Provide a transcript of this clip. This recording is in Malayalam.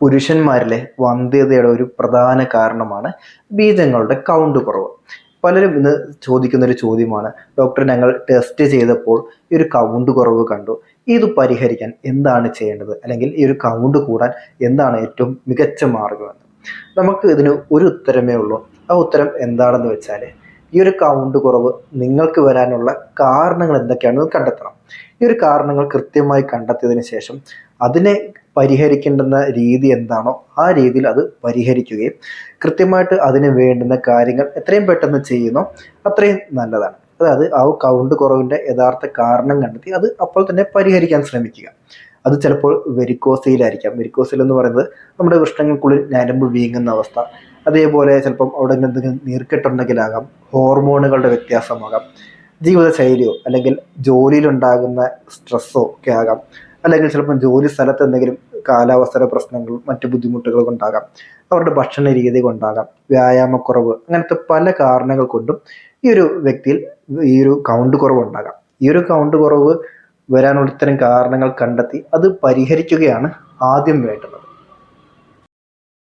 പുരുഷന്മാരിലെ വന്ധ്യതയുടെ ഒരു പ്രധാന കാരണമാണ് ബീജങ്ങളുടെ കൗണ്ട് കുറവ്. പലരും ഇന്ന് ചോദിക്കുന്ന ഒരു ചോദ്യമാണ് ഡോക്ടർ ഞങ്ങൾ ടെസ്റ്റ് ചെയ്തപ്പോൾ ഈ ഒരു കൗണ്ട് കുറവ് കണ്ടു. ഇത് പരിഹരിക്കാൻ എന്താണ് ചെയ്യേണ്ടത്? അല്ലെങ്കിൽ ഈ ഒരു കൗണ്ട് കൂടാൻ എന്താണ് ഏറ്റവും മികച്ച മാർഗമെന്ന് നമുക്ക് ഇതിന് ഒരു ഉത്തരമേ ഉള്ളൂ. ആ ഉത്തരം എന്താണെന്ന് വെച്ചാൽ ഈ ഒരു കൗണ്ട് കുറവ് നിങ്ങൾക്ക് വരാനുള്ള കാരണങ്ങൾ എന്തൊക്കെയാണെന്ന് കണ്ടെത്തണം. ഈ ഒരു കാരണങ്ങൾ കൃത്യമായി കണ്ടെത്തിയതിന് ശേഷം അതിനെ പരിഹരിക്കേണ്ടുന്ന രീതി എന്താണോ ആ രീതിയിൽ അത് പരിഹരിക്കുകയും കൃത്യമായിട്ട് അതിന് വേണ്ടുന്ന കാര്യങ്ങൾ എത്രയും പെട്ടെന്ന് ചെയ്യുന്നോ അത്രയും നല്ലതാണ്. അതായത് ആ കൗണ്ട് കുറവിന്റെ യഥാർത്ഥ കാരണം കണ്ടെത്തി അത് അപ്പോൾ തന്നെ പരിഹരിക്കാൻ ശ്രമിക്കുക. അത് ചിലപ്പോൾ വെരിക്കോസയിലായിരിക്കാം വെരിക്കോസയിൽ എന്ന് പറയുന്നത് നമ്മുടെ വൃഷ്ണങ്ങൾക്കുള്ളിൽ ഞരമ്പ് വീങ്ങുന്ന അവസ്ഥ. അതേപോലെ ചിലപ്പം അവിടെ എന്തെങ്കിലും നീർക്കെട്ടുണ്ടെങ്കിലാകാം ഹോർമോണുകളുടെ വ്യത്യാസമാകാം ജീവിതശൈലിയോ അല്ലെങ്കിൽ ജോലിയിലുണ്ടാകുന്ന സ്ട്രെസ്സോ ഒക്കെ ആകാം. അല്ലെങ്കിൽ ചിലപ്പം ജോലി സ്ഥലത്ത് എന്തെങ്കിലും കാലാവസ്ഥ പ്രശ്നങ്ങളും മറ്റു ബുദ്ധിമുട്ടുകൾ കൊണ്ടാകാം അവരുടെ ഭക്ഷണ രീതി കൊണ്ടാകാം വ്യായാമക്കുറവ് അങ്ങനത്തെ പല കാരണങ്ങൾ കൊണ്ടും ഈ ഒരു വ്യക്തിയിൽ ഈ ഒരു കൗണ്ട് കുറവ് ഉണ്ടാകാം. ഈ ഒരു കൗണ്ട് കുറവ് വരാനുള്ള ഇത്തരം കാരണങ്ങൾ കണ്ടെത്തി അത് പരിഹരിക്കുകയാണ് ആദ്യം വേണ്ടത്